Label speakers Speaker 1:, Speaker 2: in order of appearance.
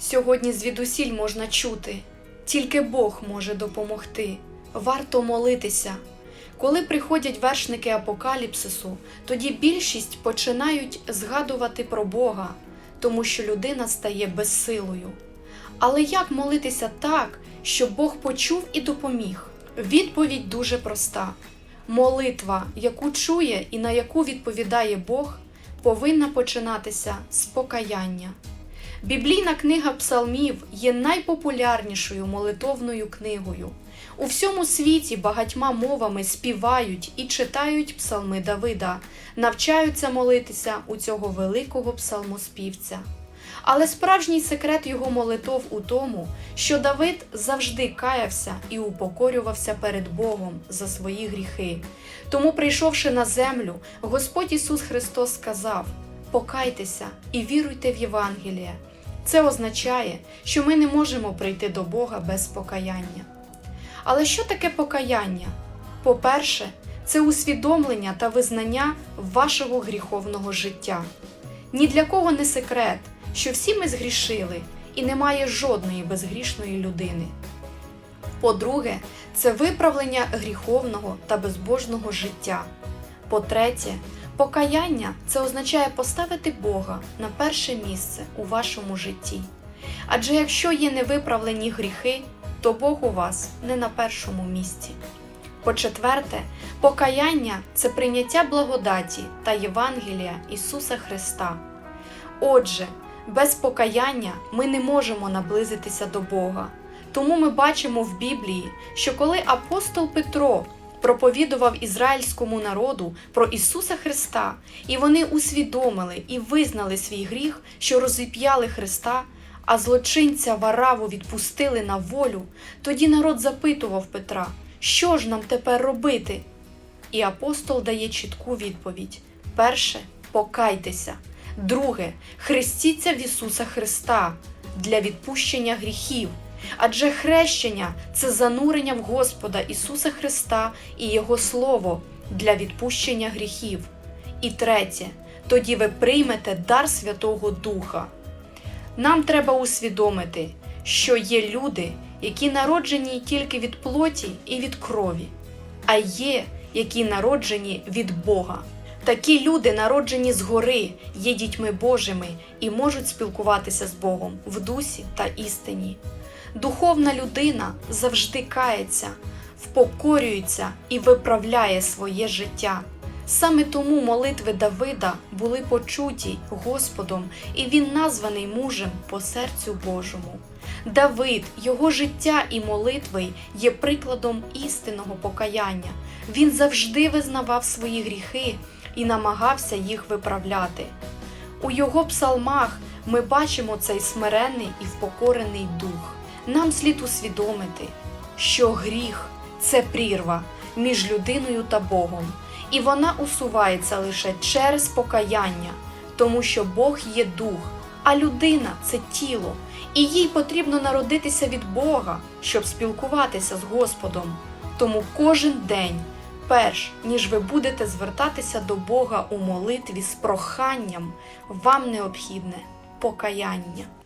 Speaker 1: Сьогодні звідусіль можна чути, тільки Бог може допомогти. Варто молитися. Коли приходять вершники апокаліпсису, тоді більшість починають згадувати про Бога, тому що людина стає безсилою. Але як молитися так, щоб Бог почув і допоміг? Відповідь дуже проста: молитва, яку чує і на яку відповідає Бог, повинна починатися з покаяння. Біблійна книга псалмів є найпопулярнішою молитовною книгою. У всьому світі багатьма мовами співають і читають псалми Давида, навчаються молитися у цього великого псалмоспівця. Але справжній секрет його молитов у тому, що Давид завжди каявся і упокорювався перед Богом за свої гріхи. Тому, прийшовши на землю, Господь Ісус Христос сказав: Покайтеся і віруйте в Євангеліє. Це означає, що ми не можемо прийти до Бога без покаяння. Але що таке покаяння? По-перше, це усвідомлення та визнання вашого гріховного життя. Ні для кого не секрет, що всі ми згрішили, і немає жодної безгрішної людини. По-друге, це виправлення гріховного та безбожного життя. По-третє, покаяння це означає поставити Бога на перше місце у вашому житті. Адже якщо є невиправлені гріхи, то Бог у вас не на першому місці. По-четверте, покаяння це прийняття благодаті та Євангелія Ісуса Христа. Отже, без покаяння ми не можемо наблизитися до Бога. Тому ми бачимо в Біблії, що коли апостол Петро проповідував ізраїльському народу про Ісуса Христа, і вони усвідомили і визнали свій гріх, що розіп'яли Христа, а злочинця Вараву відпустили на волю, тоді народ запитував Петра, що ж нам тепер робити? І апостол дає чітку відповідь: перше покайтеся. Друге, хрестіться в Ісуса Христа для відпущення гріхів. Адже хрещення це занурення в Господа Ісуса Христа і Його Слово для відпущення гріхів. І третє, тоді ви приймете дар Святого Духа. Нам треба усвідомити, що є люди, які народжені тільки від плоті і від крові, а є, які народжені від Бога. Такі люди, народжені згори, є дітьми Божими і можуть спілкуватися з Богом в дусі та істині. Духовна людина завжди кається, впокорюється і виправляє своє життя. Саме тому молитви Давида були почуті Господом, і він названий мужем по серцю Божому. Давид, його життя і молитви є прикладом істинного покаяння. Він завжди визнавав свої гріхи і намагався їх виправляти. У його псалмах ми бачимо цей смиренний і впокорений дух. Нам слід усвідомити, що гріх це прірва між людиною та Богом, і вона усувається лише через покаяння, тому що Бог є дух, а людина це тіло, і їй потрібно народитися від Бога, щоб спілкуватися з Господом. Тому кожен день, перш ніж ви будете звертатися до Бога у молитві з проханням, вам необхідне покаяння.